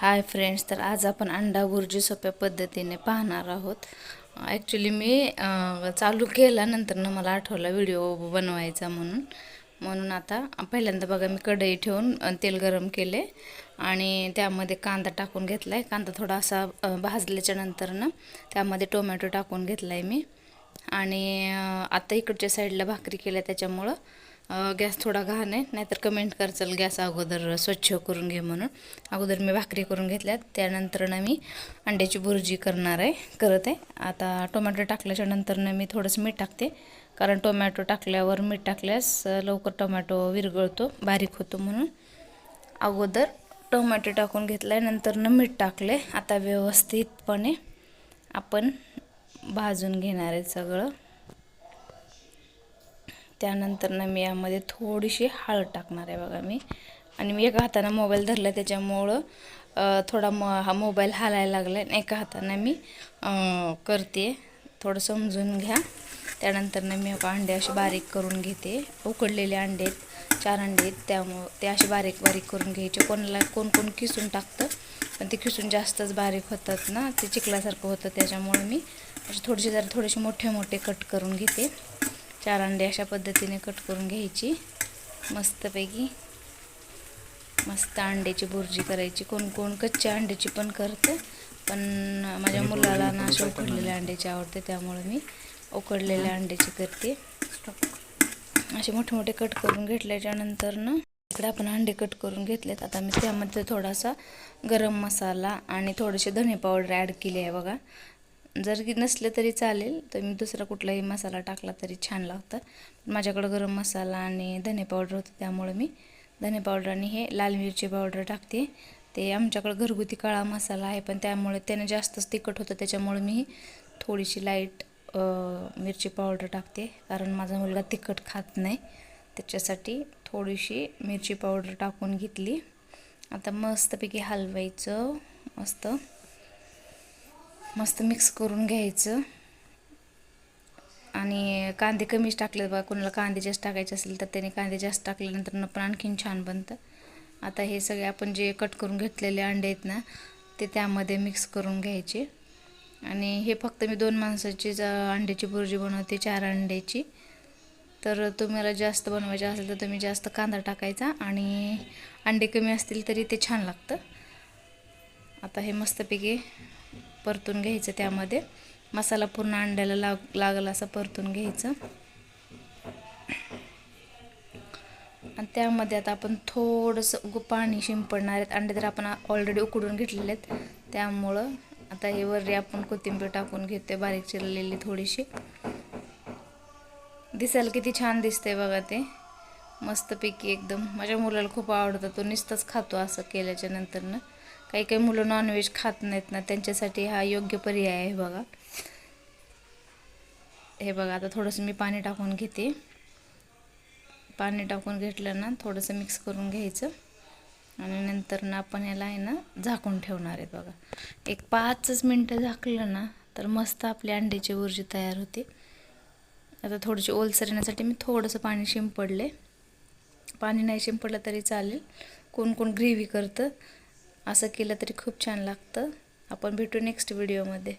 Hi friends तर आज आपण अंडा बुर्जी सोप्या पद्धतीने पाहणार आहोत. ॲक्च्युली मी चालू केला नंतरनं मला आठवला व्हिडिओ बनवायचा म्हणून. म्हणून आता पहिल्यांदा बघा मी कढई ठेवून तेल गरम केले आणि त्यामध्ये कांदा टाकून घेतला आहे कांदा थोडासा असा भाजल्याच्या नंतरनं त्यामध्ये टोमॅटो टाकून घेतला आहे मी. आणि आता इकडच्या साईडला भाकरी केल्या त्याच्यामुळं गॅस थोडा घाण आहे नाहीतर कमेंट करचाल गॅस अगोदर स्वच्छ करून घे म्हणून. अगोदर मी भाकरी करून घेतल्यात त्यानंतर ना मी अंड्याची भुर्जी करणार आहे करत आहे. आता टोमॅटो टाकल्याच्या नंतरनं मी थोडंसं मीठ टाकते कारण टोमॅटो टाकल्यावर मीठ टाकल्यास लवकर टोमॅटो विरघळतो बारीक होतो म्हणून. अगोदर टोमॅटो टाकून घेतला आहे नंतरनं मीठ टाकले आता व्यवस्थितपणे आपण भाजून घेणार आहे सगळं. त्यानंतर ना मी यामध्ये थोडीशी हळद टाकणार आहे बघा मी. आणि मी एका हातानं मोबाईल धरला त्याच्यामुळं थोडा म हा मोबाईल हालायला लागला आणि एका हातानं मी करते. थोडं समजून घ्या. त्यानंतर ना मी अंडे असे बारीक करून घेते. उकडलेले अंडे आहेत चार अंडे आहेत. त्यामुळं ते असे बारीक बारीक करून घ्यायचे. कोणाला कोण कोण किसून टाकतं पण ते किसून जास्तच बारीक होतात ना. ते चिखलासारखं होतं त्याच्यामुळे मी असे थोडेसे जरा थोडेसे मोठे मोठे कट करून घेते. चार अंडे अशा पद्धतीने कट करून घ्यायची. मस्तपैकी मस्त अंड्याची बुर्जी करायची. कोण कोण कच्च्या अंड्याची पण करतं पण माझ्या मुलाला ना अशा उकडलेल्या अंड्याची आवडते त्यामुळे मी उकडलेल्या अंड्याची करते. असे मोठे मोठे कट करून घेतल्याच्या नंतर ना इकडे आपण अंडे कट करून घेतलेत. आता मी त्यामध्ये थोडासा गरम मसाला आणि थोडेसे धने पावडर ॲड केली आहे बघा. जर की नसले तरी चालेल तर मी दुसरा कुठलाही मसाला टाकला तरी छान लागतं. माझ्याकडं गरम मसाला आणि धने पावडर होतं त्यामुळे मी धने पावडर आणि हे लाल मिरची पावडर टाकते. ते आमच्याकडं घरगुती काळा मसाला आहे पण त्यामुळे त्याने जास्तच तिखट होतं त्याच्यामुळे मी थोडीशी लाइट मिरची पावडर टाकते. कारण माझा मुलगा तिखट खात नाही त्याच्यासाठी थोडीशी मिरची पावडर टाकून घेतली. आता मस्तपैकी हलवायचं मस्त. मस्त मिक्स करून घ्यायचं. आणि कांदे कमीच टाकले बघा कोणाला कांदे जास्त टाकायचे असेल तर त्याने कांदे जास्त टाकल्यानंतर पण आणखीन छान बनतं. आता हे सगळे आपण जे कट करून घेतलेले अंडे आहेत ना ते त्यामध्ये मिक्स करून घ्यायचे. आणि हे फक्त मी दोन माणसाची ज- अंड्याची भुर्जी बनवते चार अंड्याची. तर तुम्हाला जास्त बनवायचे असेल तर तुम्ही जास्त कांदा टाकायचा आणि अंडे कमी असतील तरी ते छान लागतं. आता हे मस्तपैकी परतून घ्यायचं त्यामध्ये. मसाला पूर्ण अंड्याला लाग लागला असं परतून घ्यायचं. आणि त्यामध्ये आता आपण थोडंसं पाणी शिंपडणार आहेत. अंडे तर आपण ऑलरेडी उकडून घेतलेले आहेत. त्यामुळं आता हे वरती आपण कोथिंबीर टाकून घेते बारीक चिरलेली थोडीशी. दिसायला किती छान दिसते बघा ते. मस्तपैकी एकदम. माझ्या मुलाला खूप आवडतं. तो नुसतंच खातो असं केल्याच्या नंतरनं. काही काही मुलं नॉनव्हेज खात नाहीत ना त्यांच्यासाठी हा योग्य पर्याय आहे बघा. हे बघा आता थोडंसं मी पाणी टाकून घेते. पाणी टाकून घेतलं ना थोडंसं मिक्स करून घ्यायचं. आणि नंतर ना आपण याला आहे ना झाकून ठेवणार आहेत बघा. एक पाचच मिनटं झाकलं ना तर मस्त आपली अंड्याची ऊर्जी तयार होते. आता थोडीशी ओलसर येण्यासाठी मी थोडंसं पाणी शिंपडले. पाणी नाही शिंपडलं तरी चालेल. कोण कोण ग्रेव्ही करतं असं केलं तरी खूप छान लागतं. आपण भेटू नेक्स्ट व्हिडिओमध्ये